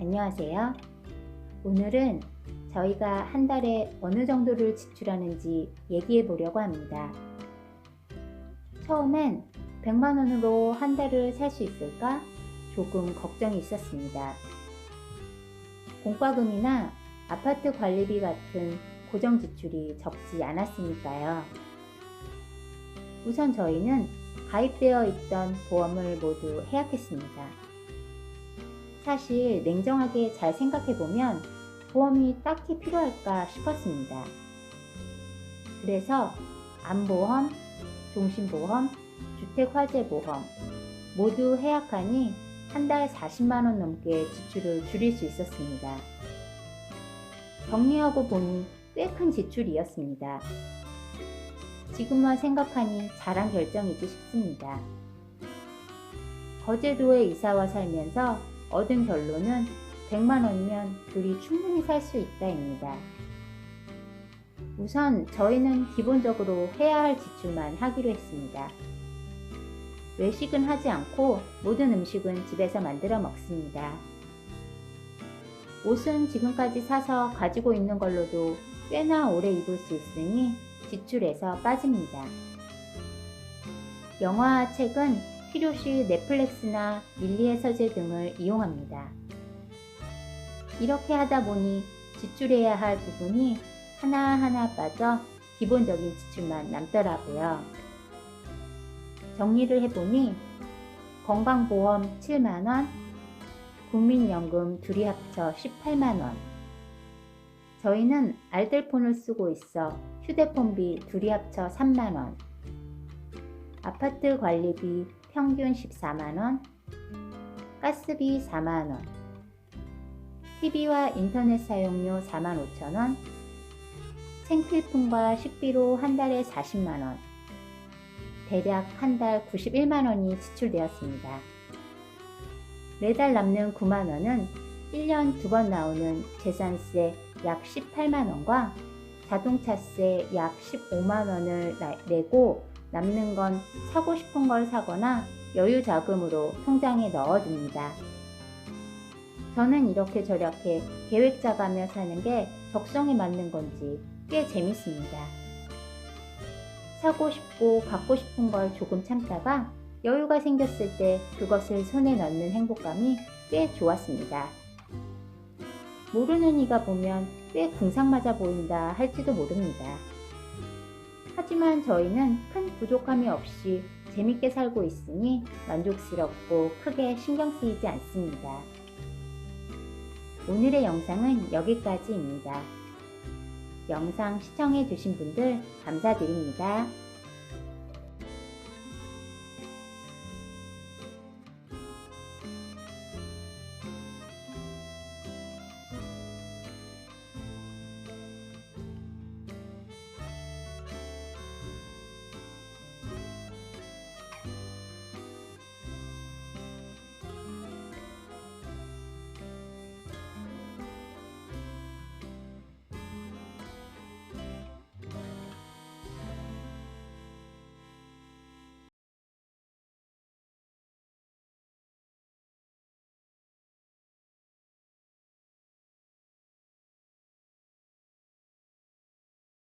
안녕하세요. 오늘은 저희가 한 달에 어느 정도를 지출하는지 얘기해 보려고 합니다. 처음엔 100만 원으로 한 달을 살 수 있을까? 조금 걱정이 있었습니다. 공과금이나 아파트 관리비 같은 고정 지출이 적지 않았으니까요. 우선 저희는 가입되어 있던 보험을 모두 해약했습니다. 사실 냉정하게 잘 생각해보면 보험이 딱히 필요할까 싶었습니다. 그래서 암보험, 종신보험, 주택화재보험 모두 해약하니 한 달 40만원 넘게 지출을 줄일 수 있었습니다. 정리하고 보니 꽤 큰 지출이었습니다. 지금만 생각하니 잘한 결정이지 싶습니다. 거제도에 이사와 살면서 얻은 결론은 100만 원이면 둘이 충분히 살 수 있다입니다. 우선 저희는 기본적으로 해야 할 지출만 하기로 했습니다. 외식은 하지 않고 모든 음식은 집에서 만들어 먹습니다. 옷은 지금까지 사서 가지고 있는 걸로도 꽤나 오래 입을 수 있으니 지출에서 빠집니다. 영화와 책은 필요시 넷플릭스나 밀리의 서재 등을 이용합니다. 이렇게 하다 보니 지출해야 할 부분이 하나하나 빠져 기본적인 지출만 남더라고요. 정리를 해보니 건강보험 7만원, 국민연금 둘이 합쳐 18만원, 저희는 알뜰폰을 쓰고 있어 휴대폰비 둘이 합쳐 3만원, 아파트 관리비 평균 14만원, 가스비 4만원, TV와 인터넷 사용료 4만 5천원, 생필품과 식비로 한 달에 40만원, 대략 한 달 91만원이 지출되었습니다. 매달 남는 9만원은 1년 두 번 나오는 재산세 약 18만원과 자동차세 약 15만원을 내고 남는 건 사고 싶은 걸 사거나 여유 자금으로 통장에 넣어둡니다. 저는 이렇게 저렇게 계획 짜가며 사는 게 적성에 맞는 건지 꽤 재밌습니다. 사고 싶고 갖고 싶은 걸 조금 참다가 여유가 생겼을 때 그것을 손에 넣는 행복감이 꽤 좋았습니다. 모르는 이가 보면 꽤 궁상맞아 보인다 할지도 모릅니다. 하지만 저희는 큰 부족함이 없이 재밌게 살고 있으니 만족스럽고 크게 신경 쓰이지 않습니다. 오늘의 영상은 여기까지입니다. 영상 시청해 주신 분들 감사드립니다.